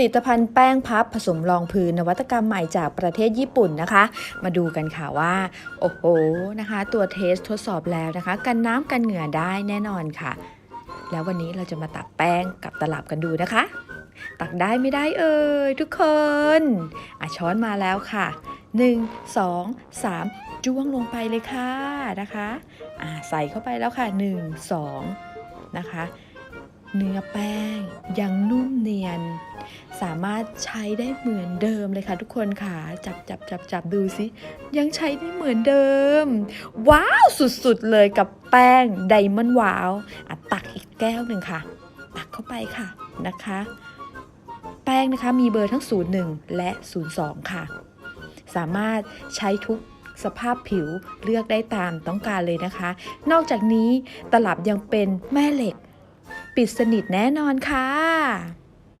ลิตภัณฑ์แป้งพับผสมรองพื้นนวัตกรรมใหม่จากประเทศญี่ปุ่นนะคะ มาดูกันค่ะว่า โอ้โหนะคะ ตัวเทสทดสอบแล้วนะคะ กันน้ำกันเหงื่อได้แน่นอนค่ะ แล้ววันนี้เราจะมาตักแป้งกับตลับกันดูนะคะ ตักได้ไม่ได้เอ่ยทุกคนอะช้อนมาแล้วค่ะ1 2 3 จ้วงลงไปเลยค่ะนะคะอะใส่เข้าไปแล้วค่ะ 1 2 นะคะ เนื้อแป้งยังนุ่มเนียน สามารถใช้ได้เหมือนเดิมเลยค่ะทุกคนค่ะจับจับจับจับดูสิยังใช้ได้เหมือนเดิม ว้าว สุดๆเลยกับแป้งไดมอนด์ว้าวอะตักอีกแก้วหนึ่งค่ะ ตักเข้าไปค่ะนะคะ แป้งนะคะมีเบอร์ทั้ง 01 และ 02 ค่ะ สามารถใช้ทุกสภาพผิวเลือกได้ตามต้องการเลยนะคะ นอกจากนี้ตลับยังเป็นแม่เหล็ก ปิดสนิทแน่นอนค่ะ